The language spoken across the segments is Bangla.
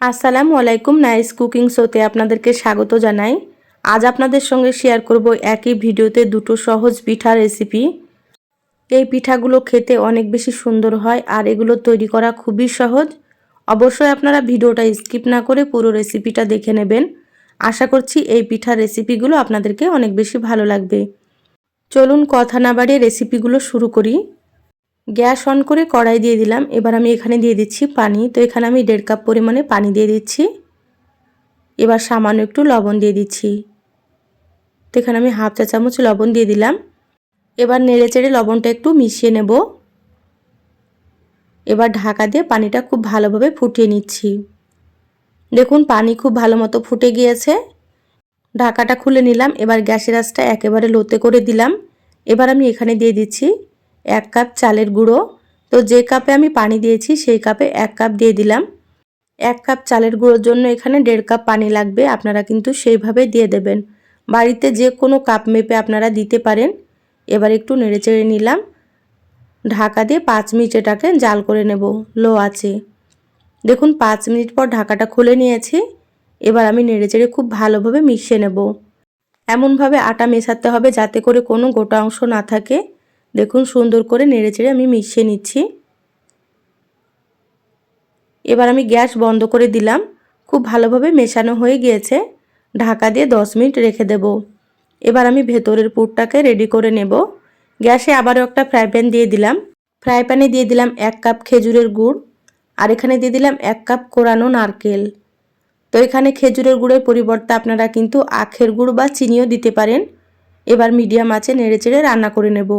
আসসালামু আলাইকুম নাইস কুকিং শোতে আপনাদেরকে স্বাগত জানাই। আজ আপনাদের সঙ্গে শেয়ার করব একই ভিডিওতে দুটো সহজ পিঠা রেসিপি এই পিঠাগুলো খেতে অনেক বেশি সুন্দর হয় আর এগুলো তৈরি করা খুবই সহজ। অবশ্যই আপনারা ভিডিওটা স্কিপ না করে পুরো রেসিপিটা দেখে নেবেন। আশা করছি এই পিঠার রেসিপিগুলো আপনাদেরকে অনেক বেশি ভালো লাগবে। চলুন কথা না বাড়িয়ে রেসিপিগুলো শুরু করি। গ্যাস অন করে কড়াই দিয়ে দিলাম। এবার আমি এখানে দিয়ে দিচ্ছি পানি। তো এখানে আমি দেড় কাপ পরিমাণে পানি দিয়ে দিচ্ছি। এবার সামান্য একটু লবণ দিয়ে দিচ্ছি। তো এখানে আমি হাফ চা চামচ লবণ দিয়ে দিলাম। এবার নেড়ে চেড়ে লবণটা একটু মিশিয়ে নেব। এবার ঢাকা দিয়ে পানিটা খুব ভালোভাবে ফুটিয়ে নিচ্ছি। দেখুন, পানি খুব ভালো মতো ফুটে গিয়েছে। ঢাকাটা খুলে নিলাম। এবার গ্যাসের আঁচটা একেবারে লোতে করে দিলাম। এবার আমি এখানে দিয়ে দিচ্ছি এক কাপ চালের গুঁড়ো। তো যে কাপে আমি পানি দিয়েছি, সেই কাপে এক কাপ দিয়ে দিলাম। এক কাপ চালের গুঁড়োর জন্য এখানে দেড় কাপ পানি লাগবে, আপনারা কিন্তু সেইভাবে দিয়ে দেবেন। বাড়িতে যে কোনো কাপ মেপে আপনারা দিতে পারেন। এবার একটু নেড়েচেড়ে নিলাম। ঢাকা দিয়ে পাঁচ মিনিট এটাকে জাল করে নেব, লো আছে। দেখুন, পাঁচ মিনিট পর ঢাকাটা খুলে নিয়েছি। এবার আমি নেড়েচেড়ে খুব ভালোভাবে মিশিয়ে নেব। এমনভাবে আটা মেশাতে হবে যাতে করে কোনো গোটা অংশ না থাকে। দেখুন সুন্দর করে নেড়েচেড়ে আমি মিশিয়ে নিচ্ছি। এবার আমি গ্যাস বন্ধ করে দিলাম। খুব ভালোভাবে মেশানো হয়ে গিয়েছে। ঢাকা দিয়ে দশ মিনিট রেখে দেব। এবার আমি ভেতরের পুরটাকে রেডি করে নেব। গ্যাসে আবারও একটা ফ্রাই প্যান দিয়ে দিলাম। ফ্রাই প্যানে দিয়ে দিলাম এক কাপ খেজুরের গুড়। আর এখানে দিয়ে দিলাম এক কাপ কোরানো নারকেল। তো এখানে খেজুরের গুড়ের পরিবর্তে আপনারা কিন্তু আখের গুড় বা চিনিও দিতে পারেন। এবার মিডিয়াম আছে, নেড়ে চেড়ে রান্না করে নেব।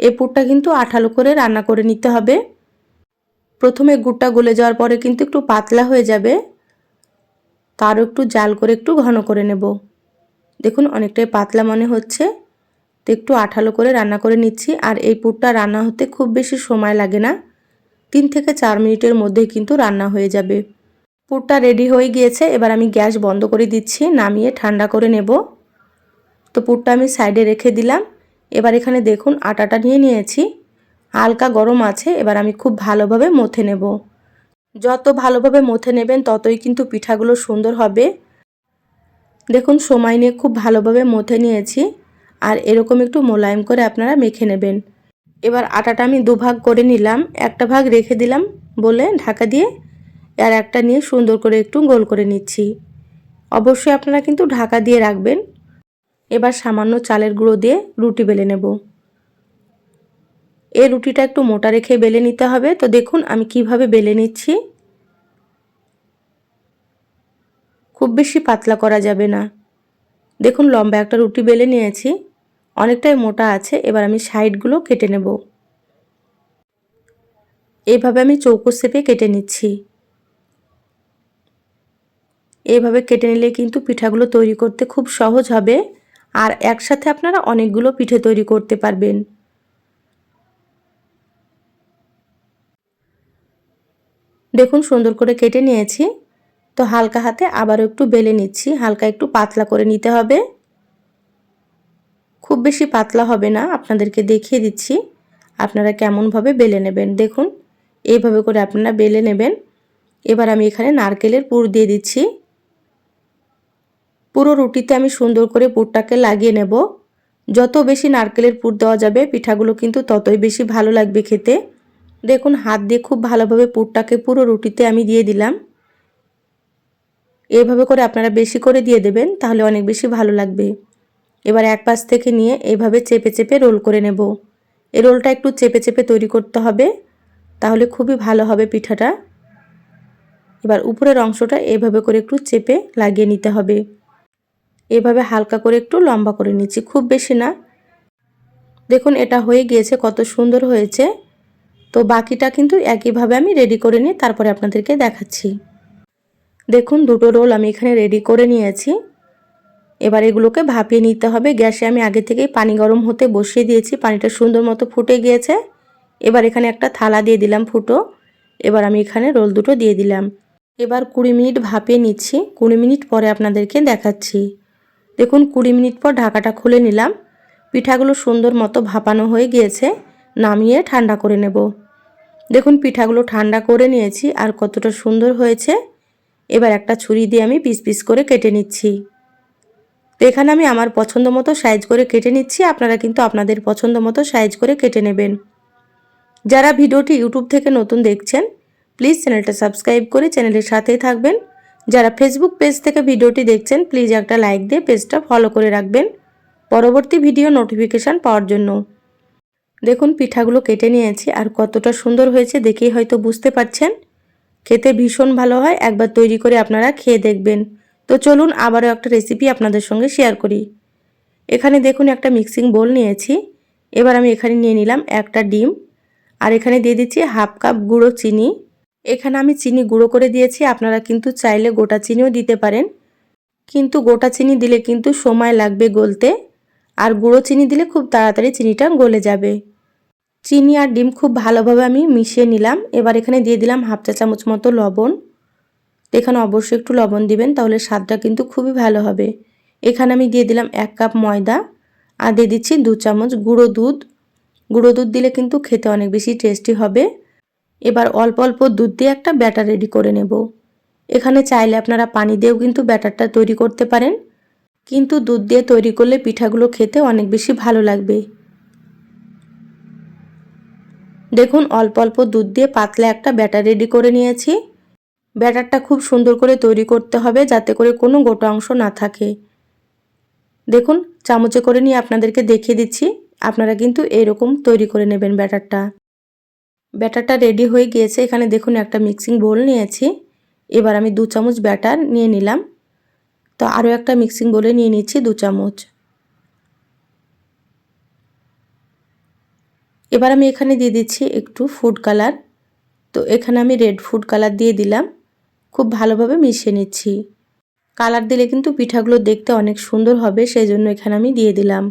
এই পুরটা কিন্তু আঠালো করে রান্না করে নিতে হবে। প্রথমে গুড়টা গলে যাওয়ার পরে কিন্তু একটু পাতলা হয়ে যাবে। তারও একটু জাল করে একটু ঘন করে নেব। দেখুন, অনেকটাই পাতলা মনে হচ্ছে। তো একটু আঠালো করে রান্না করে নিচ্ছি। আর এই পুরটা রান্না হতে খুব বেশি সময় লাগে না। তিন থেকে চার মিনিটের মধ্যেই কিন্তু রান্না হয়ে যাবে। পুরটা রেডি হয়ে গিয়েছে। এবার আমি গ্যাস বন্ধ করে দিচ্ছি, নামিয়ে ঠান্ডা করে নেব। তো পুরটা আমি সাইডে রেখে দিলাম। এবার এখানে দেখুন আটাটা নিয়ে নিয়েছি। হালকা গরম আছে, এবার আমি খুব ভালোভাবে মথে নেব। যত ভালোভাবে মথে নেবেন, ততই কিন্তু পিঠাগুলো সুন্দর হবে। দেখুন, সময় নিয়ে খুব ভালোভাবে মথে নিয়েছি। আর এরকম একটু মোলায়েম করে আপনারা মেখে নেবেন। এবার আটাটা আমি দুভাগ করে নিলাম। একটা ভাগ রেখে দিলাম বলে ঢাকা দিয়ে, আর একটা নিয়ে সুন্দর করে একটু গোল করে নিচ্ছি। অবশ্যই আপনারা কিন্তু ঢাকা দিয়ে রাখবেন। এবার সামান্য চালের গুঁড়ো দিয়ে রুটি বেলে নেব। এই রুটিটা একটু মোটা রেখে বেলে নিতে হবে। তো দেখুন আমি কীভাবে বেলে নিচ্ছি। খুব বেশি পাতলা করা যাবে না। দেখুন লম্বা একটা রুটি বেলে নিয়েছি। অনেকটাই মোটা আছে। এবার আমি সাইডগুলো কেটে নেব। এইভাবে আমি চৌকো শেপে কেটে নিচ্ছি। এইভাবে কেটে নিলে কিন্তু পিঠাগুলো তৈরি করতে খুব সহজ হবে। আর একসাথে আপনারা অনেকগুলো পিঠে তৈরি করতে পারবেন। দেখুন সুন্দর করে কেটে নিয়েছি। তো হালকা হাতে আবারও একটু বেলে নিচ্ছি। হালকা একটু পাতলা করে নিতে হবে। খুব বেশি পাতলা হবে না, আপনাদেরকে দেখিয়ে দিচ্ছি। আপনারা কেমনভাবে বেলে নেবেন। দেখুন, এইভাবে করে আপনারা বেলে নেবেন। এবার আমি এখানে নারকেলের পুর দিয়ে দিচ্ছি। পুরো রুটিতে আমি সুন্দর করে পুরটাকে লাগিয়ে নেব। যত বেশি নারকেলের পুর দেওয়া যাবে, পিঠাগুলো কিন্তু ততই বেশি ভালো লাগবে খেতে। দেখুন, হাত দিয়ে খুব ভালোভাবে পুরটাকে পুরো রুটিতে আমি দিয়ে দিলাম। এভাবে করে আপনারা বেশি করে দিয়ে দেবেন, তাহলে অনেক বেশি ভালো লাগবে। এবার এক পাশ থেকে নিয়ে এভাবে চেপে চেপে রোল করে নেব। এই রোলটা একটু চেপে চেপে তৈরি করতে হবে, তাহলে খুবই ভালো হবে পিঠাটা। এবার উপরের অংশটা এভাবে করে একটু চেপে লাগিয়ে নিতে হবে। এভাবে হালকা করে একটু লম্বা করে নিচ্ছি, খুব বেশি না। দেখুন, এটা হয়ে গিয়েছে, কত সুন্দর হয়েছে। তো বাকিটা কিন্তু একইভাবে আমি রেডি করে নিয়ে তারপরে আপনাদেরকে দেখাচ্ছি। দেখুন, দুটো রোল আমি এখানে রেডি করে নিয়েছি। এবার এগুলোকে ভাপিয়ে নিতে হবে। গ্যাসে আমি আগে থেকেই পানি গরম হতে বসিয়ে দিয়েছি, পানিটা সুন্দর মতো ফুটে গিয়েছে। এবার এখানে একটা থালা দিয়ে দিলাম ফুটো। এবার আমি এখানে রোল দুটো দিয়ে দিলাম। এবার কুড়ি মিনিট ভাপিয়ে নিচ্ছি। কুড়ি মিনিট পরে আপনাদেরকে দেখাচ্ছি। দেখুন, কুড়ি মিনিট পর ঢাকাটা খুলে নিলাম। পিঠাগুলো সুন্দর মতো ভাপানো হয়ে গিয়েছে। নামিয়ে ঠান্ডা করে নেব। দেখুন, পিঠাগুলো ঠান্ডা করে নিয়েছি আর কতটা সুন্দর হয়েছে। এবার একটা ছুরি দিয়ে আমি পিস পিস করে কেটে নিচ্ছি। তো এখানে আমি আমার পছন্দ মতো সাইজ করে কেটে নিচ্ছি। আপনারা কিন্তু আপনাদের পছন্দ মতো সাইজ করে কেটে নেবেন। যারা ভিডিওটি ইউটিউব থেকে নতুন দেখছেন, প্লিজ চ্যানেলটা সাবস্ক্রাইব করে চ্যানেলের সাথেই থাকবেন। যারা ফেসবুক পেজ থেকে ভিডিওটি দেখছেন প্লিজ একটা লাইক দিয়ে পেজটা ফলো করে রাখবেন। পরবর্তী ভিডিও নোটিফিকেশান পাওয়ার জন্য। দেখুন, পিঠাগুলো কেটে নিয়েছি আর কতটা সুন্দর হয়েছে দেখেই হয়তো বুঝতে পারছেন। খেতে ভীষণ ভালো হয়, একবার তৈরি করে আপনারা খেয়ে দেখবেন। তো চলুন, আবারও একটা রেসিপি আপনাদের সঙ্গে শেয়ার করি। এখানে দেখুন, একটা মিক্সিং বোল নিয়েছি। এবার আমি এখানে নিয়ে নিলাম একটা ডিম। আর এখানে দিয়ে দিচ্ছি হাফ কাপ গুঁড়ো চিনি। এখানে আমি চিনি গুঁড়ো করে দিয়েছি, আপনারা কিন্তু চাইলে গোটা চিনিও দিতে পারেন। কিন্তু গোটা চিনি দিলে কিন্তু সময় লাগবে গলতে, আর গুঁড়ো চিনি দিলে খুব তাড়াতাড়ি চিনিটা গলে যাবে। চিনি আর ডিম খুব ভালোভাবে আমি মিশিয়ে নিলাম, এবার এখানে দিয়ে দিলাম হাফ চা চামচ মতো লবণ। এখানে অবশ্যই একটু লবণ দিবেন, তাহলে স্বাদটা কিন্তু খুবই ভালো হবে। এখানে আমি দিয়ে দিলাম এক কাপ ময়দা, আর দিয়ে দিচ্ছি দু চামচ গুঁড়ো দুধ। গুঁড়ো দুধ দিলে কিন্তু খেতে অনেক বেশি টেস্টি হবে। এবার অল্প অল্প দুধ দিয়ে একটা ব্যাটার রেডি করে নেব। এখানে চাইলে আপনারা পানি দিয়েও কিন্তু ব্যাটারটা তৈরি করতে পারেন। কিন্তু দুধ দিয়ে তৈরি করলে পিঠাগুলো খেতে অনেক বেশি ভালো লাগবে। দেখুন, অল্প অল্প দুধ দিয়ে পাতলা একটা ব্যাটার রেডি করে নিয়েছি। ব্যাটারটা খুব সুন্দর করে তৈরি করতে হবে যাতে করে কোনো গোটা অংশ না থাকে। দেখুন, চামচে করে নিয়ে আপনাদেরকে দেখিয়ে দিচ্ছি। আপনারা কিন্তু এরকম তৈরি করে নেবেন ব্যাটারটা। ব্যাটারটা রেডি হয়ে গিয়েছে। এখানে দেখুন একটা মিক্সিং বোল নিয়েছি। এবার আমি দু চামচ ব্যাটার নিয়ে নিলাম। তো আরও একটা মিক্সিং বোলে নিয়ে নিচ্ছি দু চামচ। এবার আমি এখানে দিয়ে দিচ্ছি একটু ফুড কালার। তো এখানে আমি রেড ফুড কালার দিয়ে দিলাম। খুব ভালোভাবে মিশিয়ে নিচ্ছি। কালার দিলে কিন্তু পিঠাগুলো দেখতে অনেক সুন্দর হবে সেই জন্য এখানে আমি দিয়ে দিলাম।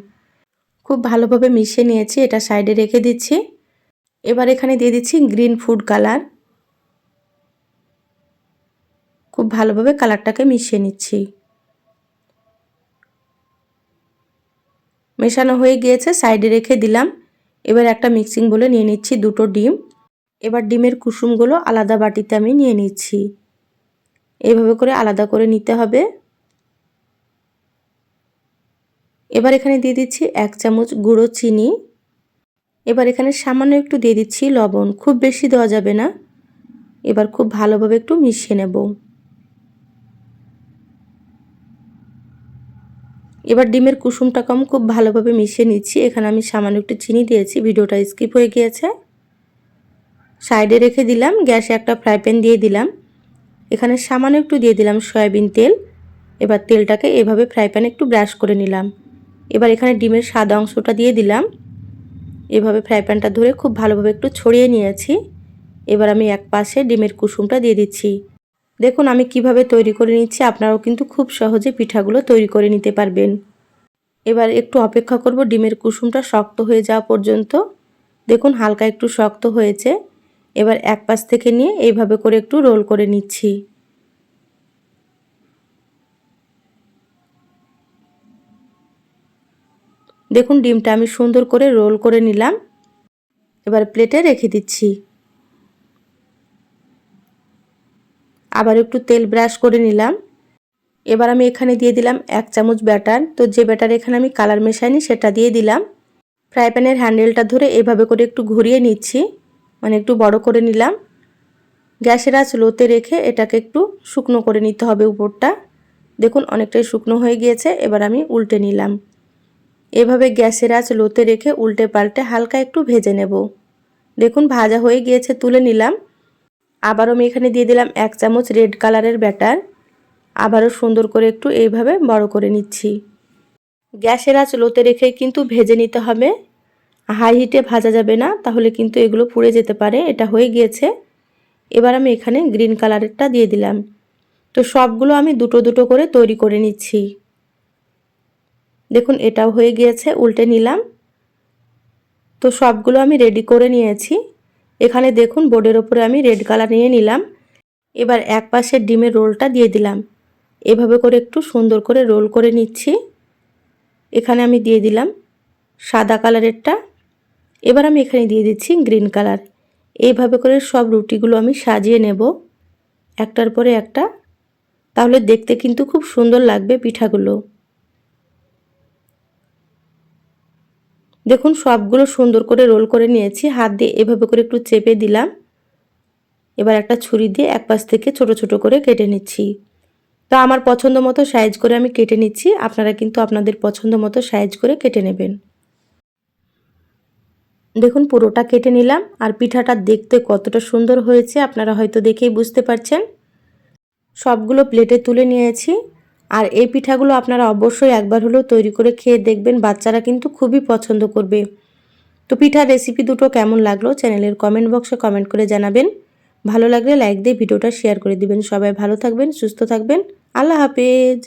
খুব ভালোভাবে মিশিয়ে নিয়েছি। এটা সাইডে রেখে দিচ্ছি। এবার এখানে দিয়ে দিচ্ছি গ্রিন ফুড কালার খুব ভালোভাবে কালারটাকে মিশিয়ে নিচ্ছি। মেশানো হয়ে গিয়েছে, সাইডে রেখে দিলাম। এবার একটা মিক্সিং বলে নিয়ে নিচ্ছি দুটো ডিম। এবার ডিমের কুসুমগুলো আলাদা বাটিতে আমি নিয়ে নিচ্ছি। এইভাবে করে আলাদা করে নিতে হবে। এবার এখানে দিয়ে দিচ্ছি এক চামচ গুঁড়ো চিনি। এবার এখানে সামান্য একটু দিয়ে দিচ্ছি লবণ। খুব বেশি দেওয়া যাবে না। এবার খুব ভালোভাবে একটু মিশিয়ে নেব। এবার ডিমের কুসুমটাকে কম খুব ভালোভাবে মিশিয়ে নিচ্ছি। এখানে আমি সামান্য একটু চিনি দিয়েছি। ভিডিওটা স্কিপ হয়ে গিয়েছে। সাইডে রেখে দিলাম। গ্যাসে একটা ফ্রাই প্যান দিয়ে দিলাম। এখানে সামান্য একটু দিয়ে দিলাম সয়াবিন তেল। এবার তেলটাকে এভাবে ফ্রাই প্যানে একটু ব্রাশ করে নিলাম। এবার এখানে ডিমের সাদা অংশটা দিয়ে দিলাম। এভাবে ফ্রাই প্যানটা ধরে খুব ভালোভাবে একটু ছড়িয়ে নিয়েছি। এবার আমি এক পাশে ডিমের কুসুমটা দিয়ে দিচ্ছি। দেখুন, আমি কীভাবে তৈরি করে নিচ্ছি। আপনারাও কিন্তু খুব সহজে পিঠাগুলো তৈরি করে নিতে পারবেন। এবার একটু অপেক্ষা করব ডিমের কুসুমটা শক্ত হয়ে যাওয়া পর্যন্ত। দেখুন, হালকা একটু শক্ত হয়েছে। এবার এক পাশ থেকে নিয়ে এইভাবে করে একটু রোল করে নিচ্ছি। দেখুন, ডিমটা আমি সুন্দর করে রোল করে নিলাম। এবার প্লেটে রেখে দিচ্ছি। আবার একটু তেল ব্রাশ করে নিলাম। এবার আমি এখানে দিয়ে দিলাম এক চামচ ব্যাটার। তো যে ব্যাটার এখানে আমি কালার মেশাইনি, সেটা দিয়ে দিলাম। ফ্রাই প্যানের হ্যান্ডেলটা ধরে এভাবে করে একটু ঘুরিয়ে নিচ্ছি। মানে একটু বড় করে নিলাম। গ্যাসের আঁচ লোতে রেখে এটাকে একটু শুকনো করে নিতে হবে উপরটা। দেখুন, অনেকটাই শুকনো হয়ে গিয়েছে। এবার আমি উল্টে নিলাম। এভাবে গ্যাসের আঁচ লোতে রেখে উল্টে পাল্টে হালকা একটু ভেজে নেব। দেখুন, ভাজা হয়ে গিয়েছে, তুলে নিলাম। আবারও আমি এখানে দিয়ে দিলাম এক চামচ রেড কালারের ব্যাটার। আবারও সুন্দর করে একটু এইভাবে বড় করে নিচ্ছি। গ্যাসের আঁচ লোতে রেখে কিন্তু ভেজে নিতে হবে। হাই হিটে ভাজা যাবে না, তাহলে কিন্তু এগুলো পুড়ে যেতে পারে, এটা হয়ে গিয়েছে। এবার আমি এখানে গ্রিন কালারেরটা দিয়ে দিলাম। তো সবগুলো আমি দুটো দুটো করে তৈরি করে নিচ্ছি। দেখুন, এটাও হয়ে গিয়েছে, উল্টে নিলাম। তো সবগুলো আমি রেডি করে নিয়েছি। এখানে দেখুন বোর্ডের ওপরে আমি রেড কালার নিয়ে নিলাম। এবার এক পাশের ডিমের রোলটা দিয়ে দিলাম। এভাবে করে একটু সুন্দর করে রোল করে নিচ্ছি। এখানে আমি দিয়ে দিলাম সাদা কালারেরটা। এবার আমি এখানে দিয়ে দিচ্ছি গ্রিন কালার এইভাবে করে সব রুটিগুলো আমি সাজিয়ে নেব। একটার পরে একটা। তাহলে দেখতে কিন্তু খুব সুন্দর লাগবে পিঠাগুলো। দেখুন, সবগুলো সুন্দর করে রোল করে নিয়েছি। হাত দিয়ে এভাবে করে একটু চেপে দিলাম। এবার একটা ছুরি দিয়ে এক পাশ থেকে ছোট ছোট করে কেটে নিচ্ছি। তো আমার পছন্দ মতো সাইজ করে আমি কেটে নিচ্ছি। আপনারা কিন্তু আপনাদের পছন্দ মতো সাইজ করে কেটে নেবেন। দেখুন, পুরোটা কেটে নিলাম। আর পিঠাটা দেখতে কতটা সুন্দর হয়েছে, আপনারা হয়তো দেখেই বুঝতে পারছেন। সবগুলো প্লেটে তুলে নিয়েছি। আর এই পিঠাগুলো আপনারা অবশ্যই একবার হলেও তৈরি করে খেয়ে দেখবেন, বাচ্চারা কিন্তু খুবই পছন্দ করবে। তো পিঠার রেসিপি দুটো কেমন লাগল চ্যানেলের কমেন্ট বক্সে কমেন্ট করে জানাবেন। ভালো লাগলে লাইক দিয়ে ভিডিওটা শেয়ার করে দিবেন। সবাই ভালো থাকবেন, সুস্থ থাকবেন। আল্লাহ হাফেজ।